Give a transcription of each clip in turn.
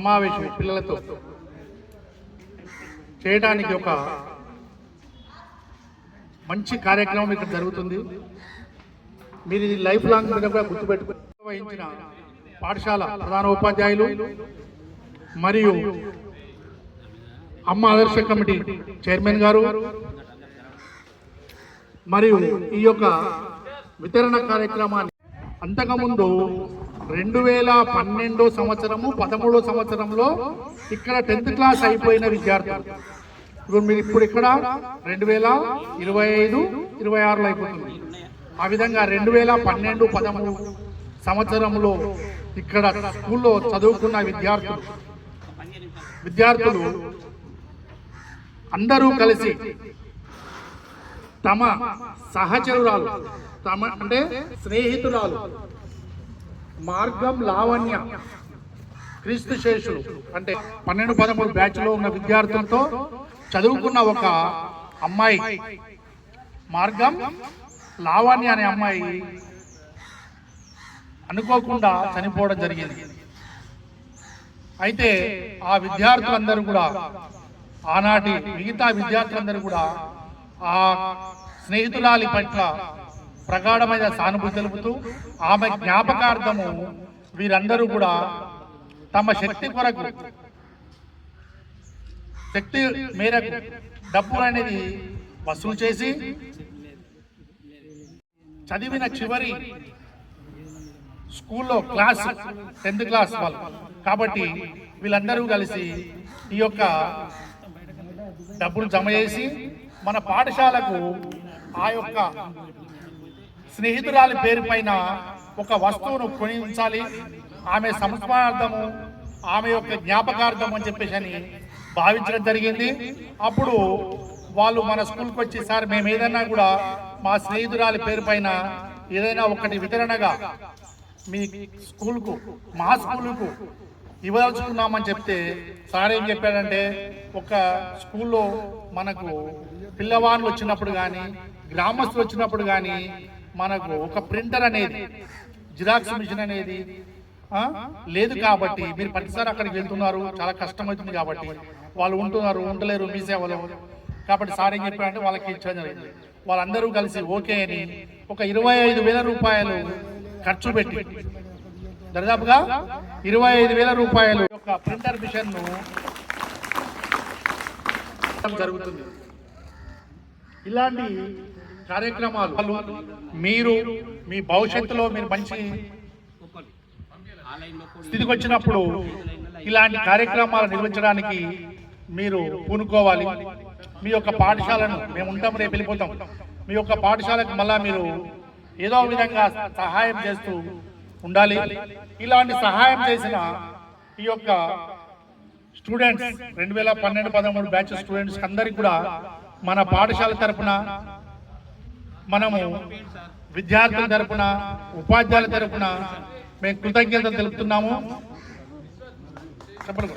సమావేశం పిల్లలతో. చేయడానికి ఒక మంచి కార్యక్రమం ఇక్కడ జరుగుతుంది. మీరు ఇది లైఫ్ లాంగ్ మీద కూడా గుర్తుపెట్టుకుని పాఠశాల ప్రధాన ఉపాధ్యాయులు మరియు అమ్మ ఆదర్శ కమిటీ చైర్మన్ గారు మరియు ఈ యొక్క వితరణ కార్యక్రమాన్ని అంతకుముందు రెండు వేల పన్నెండో సంవత్సరము పదమూడో సంవత్సరంలో ఇక్కడ టెన్త్ క్లాస్ అయిపోయిన విద్యార్థులు. ఇప్పుడు మీరు ఇప్పుడు ఇక్కడ రెండు వేల ఇరవై ఐదు ఇరవై ఆరులో అయిపోతుంది. ఆ విధంగా రెండు వేల పన్నెండు పదమూడు సంవత్సరంలో ఇక్కడ స్కూల్లో చదువుకున్న విద్యార్థులు విద్యార్థులు అందరూ కలిసి తమ సహచరురాలు తమ అంటే స్నేహితురాలు మార్గం లావణ్య. క్రీస్తు శేషులు అంటే పన్నెండు పదమూడు బ్యాచ్లో ఉన్న విద్యార్థులతో చదువుకున్న ఒక అమ్మాయి. మార్గం లావణ్య అనే అమ్మాయి అనుకోకుండా చనిపోవడం జరిగింది. అయితే ఆ విద్యార్థులందరూ కూడా ఆనాటి మిగతా విద్యార్థులందరూ కూడా ఆ స్నేహితులాలి పట్ల ప్రగాఢమైన సానుభూతి తెలుపుతూ ఆమె జ్ఞాపకార్థము వీరందరూ కూడా తమ శక్తి కొరకు శక్తి మేరకు డబ్బు అనేది వసూలు చేసి చదివిన చివరి స్కూల్లో క్లాస్ టెన్త్ క్లాస్ వాళ్ళు. కాబట్టి వీళ్ళందరూ కలిసి ఈ యొక్క డబ్బులు జమ చేసి మన పాఠశాలకు ఆ యొక్క స్నేహితురాలి పేరు పైన ఒక వస్తువును కొని ఉంచాలి ఆమె సంస్మరణార్థము ఆమె యొక్క జ్ఞాపకార్థం అని చెప్పేసి అని భావించడం జరిగింది. అప్పుడు వాళ్ళు మన స్కూల్కి వచ్చి సార్ మేము ఏదైనా కూడా మా స్నేహితురాలి పేరు పైన ఏదైనా ఒకటి వితరణగా మీ స్కూల్కు మా స్కూల్కు ఇవ్వదలుచుకున్నామని చెప్తే సార్ ఏం చెప్పాడంటే ఒక స్కూల్లో మనకు పిల్లవాళ్ళు వచ్చినప్పుడు కానీ గ్రామస్తులు వచ్చినప్పుడు కానీ మనకు ఒక ప్రింటర్ అనేది జిరాక్స్ మిషన్ అనేది లేదు కాబట్టి మీరు ప్రతిసారి అక్కడికి వెళ్తున్నారు చాలా కష్టమవుతుంది కాబట్టి. వాళ్ళు ఉంటున్నారు ఉండలేరు మీ సేవలో. కాబట్టి సార్ ఏం చెప్పారంటే వాళ్ళకి ఇచ్చడం జరిగింది. వాళ్ళందరూ కలిసి ఓకే అని ఒక ఇరవై ఐదు వేల రూపాయలు ఖర్చు పెట్టి దాదాపుగా ఇరవై ఐదు వేల రూపాయలు ఒక ప్రింటర్ మిషన్ జరుగుతుంది. ఇలాంటి కార్యక్రమాలు. మీరు మీ భవిష్యత్తులో మీరు మంచి స్థితికి వచ్చినప్పుడు ఇలాంటి కార్యక్రమాలు నిర్వహించడానికి మీరు పూనుకోవాలి. మీ యొక్క పాఠశాలను మేము ఉంటాం రేపు వెళ్ళిపోతాం. మీ యొక్క పాఠశాలకు మళ్ళా మీరు ఏదో విధంగా సహాయం చేస్తూ ఉండాలి. ఇలాంటి సహాయం చేసిన ఈ యొక్క స్టూడెంట్స్ రెండు వేల పన్నెండు పదమూడు బ్యాచ్ స్టూడెంట్స్ అందరికి కూడా మన పాఠశాల తరఫున మనము విద్యార్థుల తరపున ఉపాధ్యాయుల తరపున మేము కృతజ్ఞతలు తెలుపుతున్నాము. చెప్పండి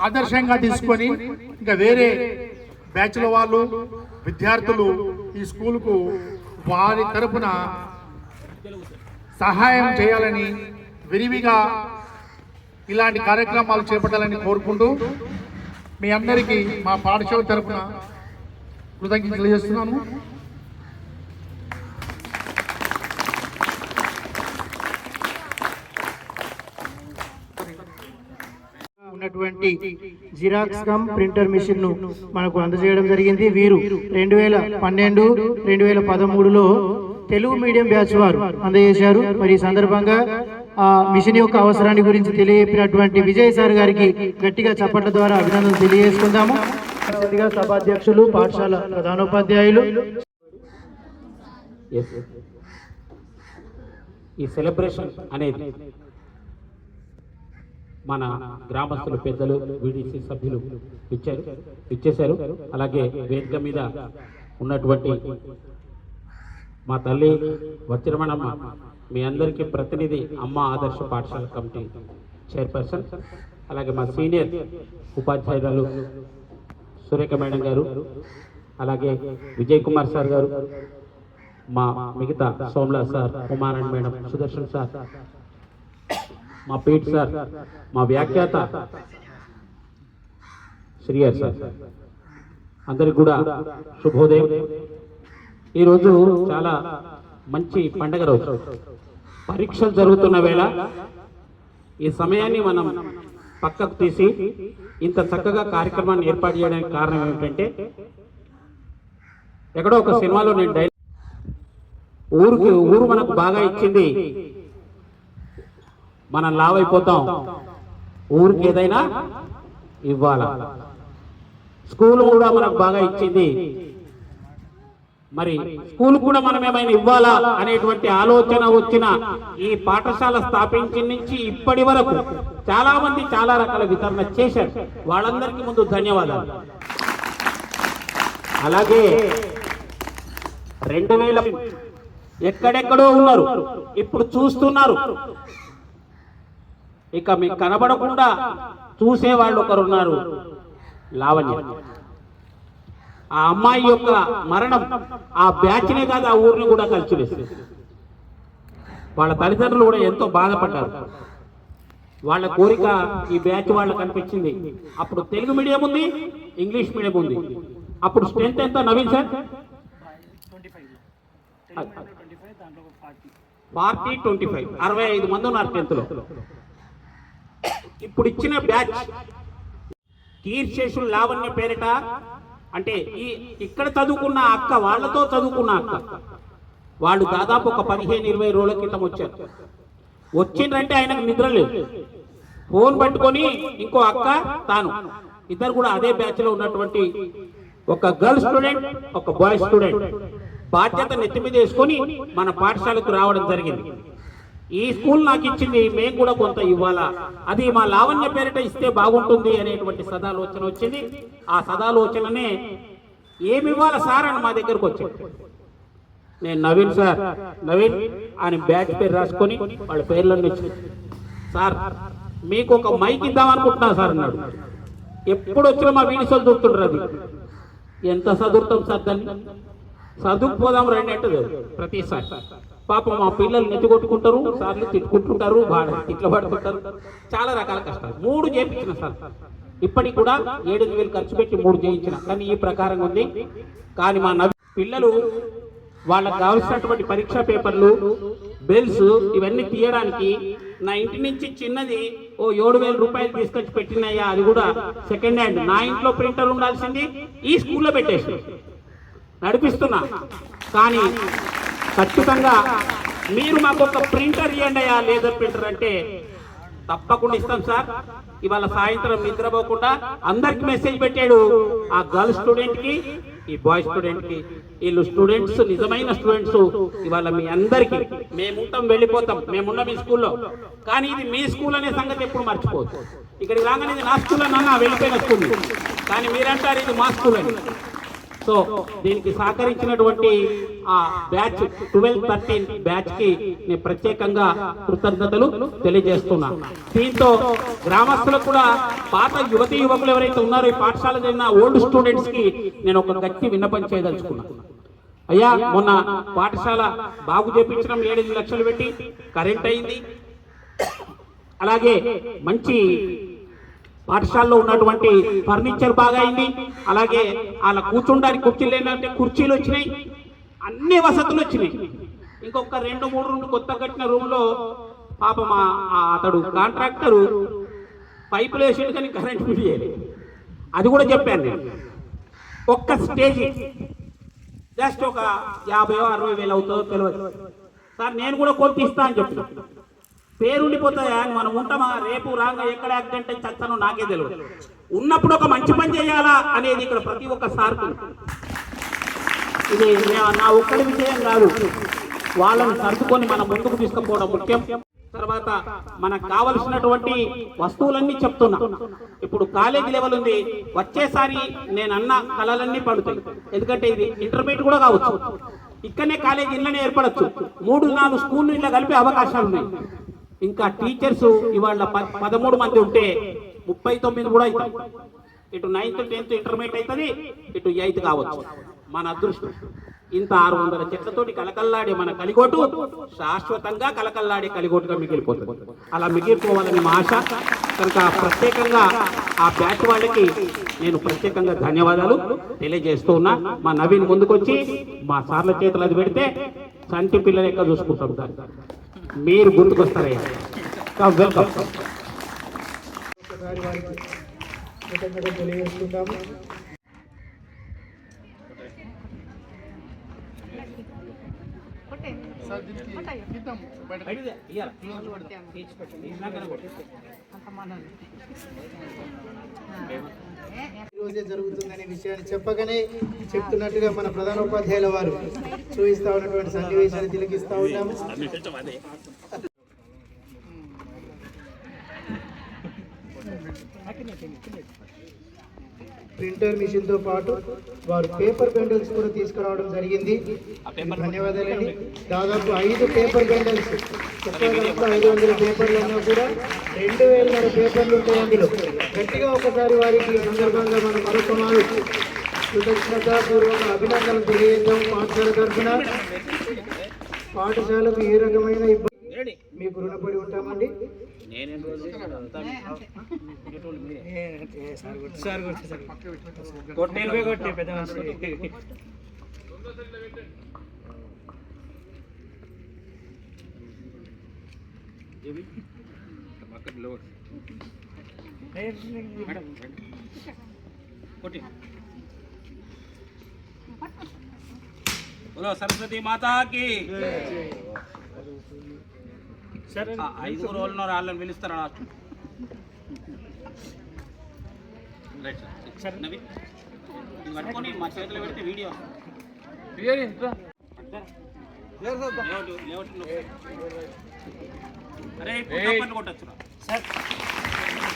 ఆదర్శంగా తీసుకొని ఇంకా వేరే బ్యాచ్ల వాళ్ళు విద్యార్థులు ఈ స్కూల్కు వారి తరపున సహాయం చేయాలని విరివిగా ఇలాంటి కార్యక్రమాలు చేపట్టాలని కోరుకుంటూ మీ అందరికీ మా పాఠశాల తరపున కృతజ్ఞత తెలియజేస్తున్నాను. ఉన్నటువంటి జిరాక్స్ కమ్ ప్రింటర్ మిషన్ను మనకు అందజేయడం జరిగింది. వీరు రెండు వేల పన్నెండు రెండు వేల పదమూడులో తెలుగు మీడియం బ్యాచ్ వారు అందజేశారు. మరి ఈ సందర్భంగా మిషన్ యొక్క అవసరాన్ని గురించి తెలియపినటువంటి విజయ్ సార్ గారికి గట్టిగా చప్పట్ల ద్వారా అభినందనలు తెలియజేసుకుందాము. సభాధ్యక్షులు పాఠశాల ప్రధానోపాధ్యాయులు. ఎస్ ఈ సెలబ్రేషన్ అనేది మన గ్రామస్తులు పెద్దలు వీడిసి సభ్యులు ఇచ్చారు ఇచ్చేశారు. అలాగే వేదిక మీద ఉన్నటువంటి మా తల్లి వచ్చిరమణమ్మ మీ అందరికీ ప్రతినిధి అమ్మ ఆదర్శ పాఠశాల కమిటీ చైర్పర్సన్ అలాగే మా సీనియర్ ఉపాధ్యాయురాలు సురేఖ మేడం గారు అలాగే విజయ్ కుమార్ సార్ గారు మా మిగతా Somla sir Kumaran madam Sudarshan sir మా పీట్ సార్ మా వ్యాఖ్యాత శ్రీయర్ సార్ అందరికి కూడా శుభోదయం. ఈరోజు చాలా మంచి పండగ రోజు. పరీక్షలు జరుగుతున్న వేళ ఈ సమయాన్ని మనం పక్కకు తీసి ఇంత చక్కగా కార్యక్రమాన్ని ఏర్పాటు చేయడానికి కారణం ఏమిటంటే ఎక్కడో ఒక సినిమాలో నేను డైలాగ్ ఊరికి ఊరు మనకు బాగా ఇచ్చింది. మనం లావైపోతాం. ఊరికి ఏదైనా ఇవ్వాలా. స్కూల్ కూడా మనకు బాగా ఇచ్చింది. మరి స్కూల్ కూడా మనం ఏమైనా ఇవ్వాలా అనేటువంటి ఆలోచన వచ్చిన ఈ పాఠశాల స్థాపించి నుంచి ఇప్పటి వరకు చాలా మంది చాలా రకాల వితరణ చేశారు. వాళ్ళందరికీ ముందు ధన్యవాదాలు. అలాగే రెండు వేల ఎక్కడెక్కడో ఉన్నారు. ఇప్పుడు చూస్తున్నారు. ఇక మీకు కనబడకుండా చూసే వాళ్ళు ఒకరున్నారు. లావణ్య. ఆ అమ్మాయి యొక్క మరణం ఆ బ్యాచ్నే కాదు ఆ ఊరిని కూడా కలిసివేస్తుంది వాళ్ళ తల్లిదండ్రులు కూడా ఎంతో బాధపడ్డారు. వాళ్ళ కోరిక ఈ బ్యాచ్ వాళ్ళకి కనిపించింది. అప్పుడు తెలుగు మీడియం ఉంది ఇంగ్లీష్ మీడియం ఉంది. అప్పుడు స్ట్రెంత్ ఎంత Naveen sir? Forty twenty five. అరవై ఐదు మంది ఉన్నారు టెన్త్లో. ఇప్పుడు ఇచ్చిన బ్యాచ్ కీర్శేషులు లావణ్య పేరిట అంటే ఈ ఇక్కడ చదువుకున్న అక్క వాళ్ళతో చదువుకున్న అక్క. వాళ్ళు దాదాపు ఒక పదిహేను ఇరవై రోజుల క్రితం వచ్చారు. వచ్చిండ్రంటే ఆయనకు నిద్ర లేదు. ఫోన్ పట్టుకొని ఇంకో అక్క తాను. ఇద్దరు కూడా అదే బ్యాచ్లో ఉన్నటువంటి ఒక గర్ల్ స్టూడెంట్ ఒక బాయ్ స్టూడెంట్ బాధ్యత నెత్తి మీద వేసుకొని మన పాఠశాలకు రావడం జరిగింది. ఈ స్కూల్ నాకు ఇచ్చింది మేము కూడా కొంత ఇవ్వాలా? అది మా లావణ్య పేరిట ఇస్తే బాగుంటుంది అనేటువంటి సదాలోచన వచ్చింది. ఆ సదాలోచననే ఏమి ఇవ్వాలా సార్ అని మా దగ్గరకు వచ్చాడు. నేను నవీన్ సార్ నవీన్ అని బ్యాట్ పేరు రాసుకొని వాళ్ళ పేర్లను ఇచ్చి సార్ మీకు ఒక మైక్ ఇద్దాం అనుకుంటున్నా సార్ అన్నాడు. ఎప్పుడు వచ్చినా మా వీడిసోలు చూస్తుంటారు అది. ఎంత చదువుతాం సార్ దాన్ని? చదువుకుపోదాం రండి అంటది ప్రతిసారి. పాపం మా పిల్లలు నెత్తి కొట్టుకుంటారు సార్లు తిట్టుకుంటుంటారు బాగా తిట్లు పడుకుంటారు చాలా రకాల కష్టాలు. మూడు చేయించిన సార్. ఇప్పటికి కూడా ఏడు వేలు ఖర్చు పెట్టి మూడు చేయించిన. కానీ ఈ ప్రకారంగా ఉంది. కానీ మా నవి పిల్లలు వాళ్ళకి కావలసినటువంటి పరీక్షా పేపర్లు బెల్స్ ఇవన్నీ తీయడానికి నా ఇంటి నుంచి చిన్నది ఓ ఏడు వేల రూపాయలు తీసుకొచ్చి పెట్టినయ్యా. అది కూడా సెకండ్ హ్యాండ్ నా ఇంట్లో ప్రింటర్ ఉండాల్సింది ఈ స్కూల్లో పెట్టేసి. నడిపిస్తున్నా. కానీ ఖచ్చితంగా మీరు మాకు ఒక ప్రింటర్ ఇవ్వండి అయ్యా లేజర్ ప్రింటర్ అంటే. తప్పకుండా ఇస్తాం సార్. ఇవాళ సాయంత్రం నిద్రపోకుండా అందరికి మెసేజ్ పెట్టాడు ఆ గర్ల్ స్టూడెంట్కి ఈ బాయ్ స్టూడెంట్కి వీళ్ళు స్టూడెంట్స్ నిజమైన స్టూడెంట్స్. ఇవాళ మీ అందరికి మేముంటాం వెళ్ళిపోతాం. మేమున్నాం మీ స్కూల్లో. కానీ ఇది మీ స్కూల్ అనే సంగతి ఎప్పుడు మర్చిపోవచ్చు ఇక్కడికి రాగానే ఇది నా స్కూల్ అన్నా వెళ్ళిపోయిన స్కూల్. కానీ మీరంటారు ఇది మా స్కూల్ అని. సో దీనికి సహకరించినటువంటి ఆ బ్యాచ్ ట్వెల్వ్ థర్టీన్ బ్యాచ్కి నేను ప్రత్యేకంగా కృతజ్ఞతలు తెలియజేస్తున్నా. దీంతో గ్రామస్తులకు కూడా పాత యువతి యువకులు ఎవరైతే ఉన్నారో ఈ పాఠశాల జరిగిన ఓల్డ్ స్టూడెంట్స్కి నేను ఒక గట్టి విన్నపం చేయదలుచుకున్నాను అయ్యా మొన్న పాఠశాల బాగు చేపించడం ఏడెనిమిది లక్షలు పెట్టి కరెంట్ అయింది. అలాగే మంచి పాఠశాలలో ఉన్నటువంటి ఫర్నిచర్ బాగా అయింది అలాగే వాళ్ళ కూర్చుండడానికి కుర్చీలు ఏంటంటే కుర్చీలు వచ్చినాయి. అన్ని వసతులు వచ్చినాయి. ఇంకొక రెండు మూడు రెండు కొత్త కట్టిన రూమ్లో పాప మా అతడు కాంట్రాక్టరు పైపులు వేసిండు కానీ కరెంట్ బిల్ చేయలేదు అది కూడా చెప్పాను నేను. ఒక్క స్టేజ్. జస్ట్ ఒక యాభై అరవై వేలు అవుతుందో తెలియదు. సార్ నేను కూడా కొంత ఇస్తా అని చెప్పి పేరుండిపోతాయా? మనం ఉంటామా? రేపు రాగా ఎక్కడ యాక్సిడెంట్ అయి చచ్చను నాకే తెలియదు ఉన్నప్పుడు ఒక మంచి పని చేయాలా అనేది ఇక్కడ ప్రతి ఒక్క సార్కు ఇది నా- ఒక్కడి విషయం కాదు. వాళ్ళని సర్దుకొని మనం ముందుకు తీసుకుపోవడం ముఖ్యం. తర్వాత మనకు కావలసినటువంటి వస్తువులన్నీ చెప్తున్నా. ఇప్పుడు కాలేజీ లెవెల్ ఉంది. వచ్చేసారి నేను అన్న కళలన్నీ పడుతాయి. ఎందుకంటే ఇది ఇంటర్మీడియట్ కూడా కావచ్చు. ఇక్కడనే కాలేజీ ఇళ్ళనే ఏర్పడచ్చు. మూడు నాలుగు స్కూల్ ఇలా కలిపే అవకాశాలు ఉన్నాయి ఇంకా టీచర్స్ ఇవాళ పదమూడు మంది ఉంటే ముప్పై తొమ్మిది కూడా అవుతాయి ఇటు నైన్త్ టెన్త్ ఇంటర్మీడియట్ అవుతుంది ఇటు ఎయిత్ కావచ్చు. మన అదృష్టం. ఇంత ఆరు వందల చెట్లతోటి కలకల్లాడే మన కలిగోటు శాశ్వతంగా కలకల్లాడే కలిగోటుగా మిగిలిపోతుంది. అలా మిగిలిపోవాలని మా ఆశ. కనుక ప్రత్యేకంగా ఆ బ్యాచ్ వాళ్ళకి నేను ప్రత్యేకంగా ధన్యవాదాలు తెలియజేస్తూ ఉన్నా. మా నవీన్ ముందుకొచ్చి మా సార్ల చేతులు అది పెడితే సంటి పిల్లలు ఎక్క చూసుకుంటాం దాన్ని? మీరు గుర్తుకొస్తారయ్యా వెల్కమ్ ఒకసారి వారికి కృతజ్ఞతలు తెలియజేసుకుంటాము సార్ దీనికి రోజే జరుగుతుందనే విషయాన్ని చెప్పగానే చెప్తున్నట్టుగా మన ప్రధాన ఉపాధ్యాయుల వారు చూపిస్తా ఉన్నటువంటి సన్నివేశాన్ని తిలకిస్తా ఉన్నాము. ప్రింటర్ మిషన్తో పాటు వారు పేపర్ బండిల్స్ కూడా తీసుకురావడం జరిగింది. ధన్యవాదాలండి. దాదాపు ఐదు పేపర్ బండిల్స్ చెప్పగలుగుతా ఐదు వందల పేపర్లు ఉన్నా కూడా రెండు వేల పేపర్లు ఉంటాయి అందులో. గట్టిగా ఒకసారి వారికి ఈ సందర్భంగా మనం మరొక మారు కృతజ్ఞత పూర్వక అభినందనలు తెలియజేద్దాం. పాఠశాల తరఫున పాఠశాలకు ఏ రకమైన ఇబ్బంది మీకు రుణపడి ఉంటామండి. బోలో సరస్వతి మాతాకి ఐదుగురు ఉన్నారు, వాళ్ళని పిలుస్తారా? Last sir. పట్టుకొని మా చేతిలో పెడితే వీడియో. అరే ఇప్పుడు చప్పట్లు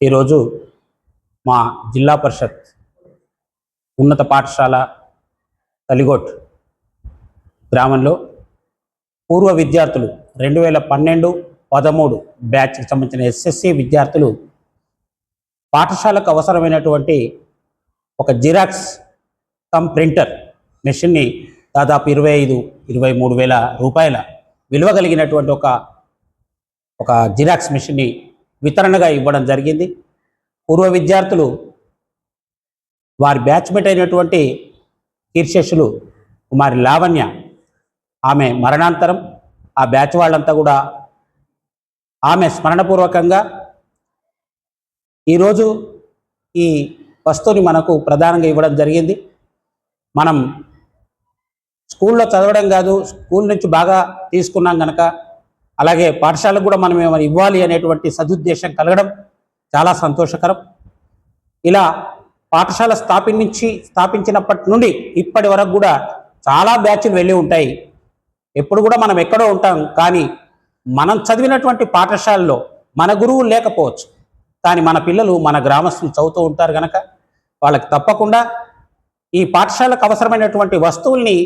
ఈరోజు మా జిల్లా పరిషత్ ఉన్నత పాఠశాల తలిగోట్ గ్రామంలో పూర్వ విద్యార్థులు రెండు వేల పన్నెండు పదమూడు బ్యాచ్కి సంబంధించిన ఎస్ఎస్సి విద్యార్థులు పాఠశాలకు అవసరమైనటువంటి ఒక జిరాక్స్ కమ్ ప్రింటర్ మెషిన్ని దాదాపు ఇరవై ఐదు ఇరవై మూడు వేల రూపాయల విలువ కలిగినటువంటి ఒక ఒక జిరాక్స్ మెషిన్ని వితరణగా ఇవ్వడం జరిగింది. పూర్వ విద్యార్థులు వారి బ్యాచ్మేట్ అయినటువంటి కీర్షస్సులు కుమారి లావణ్య. ఆమె మరణాంతరం ఆ బ్యాచ్ వాళ్ళంతా కూడా ఆమె స్మరణపూర్వకంగా ఈరోజు ఈ వస్తువుని మనకు ప్రధానంగా ఇవ్వడం జరిగింది. మనం స్కూల్లో చదవడం కాదు స్కూల్ నుంచి బాగా తీసుకున్నాం కనుక అలాగే పాఠశాలకు కూడా మనం ఏమైనా ఇవ్వాలి అనేటువంటి సదుద్దేశం కలగడం చాలా సంతోషకరం. ఇలా పాఠశాల స్థాపించి స్థాపించినప్పటి నుండి ఇప్పటి వరకు కూడా చాలా బ్యాచ్లు వెళ్ళి ఉంటాయి. ఎప్పుడు కూడా మనం ఎక్కడో ఉంటాం కానీ మనం చదివినటువంటి పాఠశాలలో మన గురువు లేకపోవచ్చు. కానీ మన పిల్లలు మన గ్రామస్తులు చదువుతూ ఉంటారు కనుక వాళ్ళకి తప్పకుండా ఈ పాఠశాలకు అవసరమైనటువంటి వస్తువుల్ని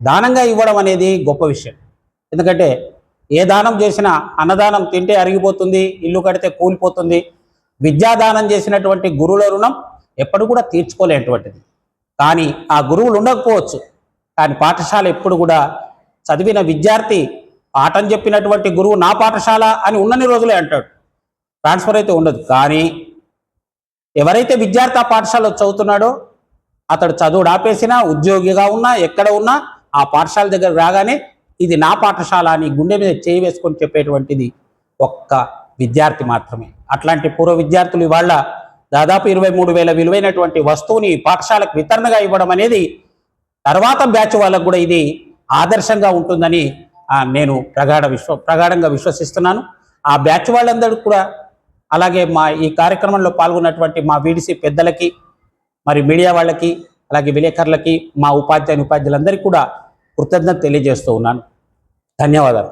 దానంగా ఇవ్వడం అనేది గొప్ప విషయం. ఎందుకంటే ఏ దానం చేసినా అన్నదానం తింటే అరిగిపోతుంది ఇల్లు కడితే కూలిపోతుంది. విద్యాదానం చేసినటువంటి గురువుల రుణం ఎప్పుడు కూడా తీర్చుకోలేనటువంటిది. కానీ ఆ గురువులు ఉండకపోవచ్చు. కానీ పాఠశాల ఎప్పుడు కూడా చదివిన విద్యార్థి పాఠం చెప్పినటువంటి గురువు నా పాఠశాల అని ఉన్నన్ని రోజులే అంటాడు. ట్రాన్స్ఫర్ అయితే ఉండదు. కానీ ఎవరైతే విద్యార్థి ఆ పాఠశాలలో చదువుతున్నాడో అతడు చదువుడు ఆపేసినా ఉద్యోగిగా ఉన్నా ఎక్కడ ఉన్నా ఆ పాఠశాల దగ్గర రాగానే ఇది నా పాఠశాల అని గుండె మీద చేయి వేసుకొని చెప్పేటువంటిది ఒక్క విద్యార్థి మాత్రమే. అట్లాంటి పూర్వ విద్యార్థులు ఇవాళ దాదాపు ఇరవై మూడు వేల విలువైనటువంటి వస్తువుని పాఠశాలకు వితరణగా ఇవ్వడం అనేది తర్వాత బ్యాచ్ వాళ్ళకు కూడా ఇది ఆదర్శంగా ఉంటుందని నేను ప్రగాఢ విశ్వ ప్రగాఢంగా విశ్వసిస్తున్నాను. ఆ బ్యాచ్ వాళ్ళందరూ కూడా అలాగే మా ఈ కార్యక్రమంలో పాల్గొన్నటువంటి మా వీడిసి పెద్దలకి మరి మీడియా వాళ్ళకి అలాగే విలేకరులకి మా ఉపాధ్యాయుని ఉపాధ్యాయులందరికీ కూడా కృతజ్ఞత తెలియజేస్తూ ఉన్నాను. ధన్యవాదాలు.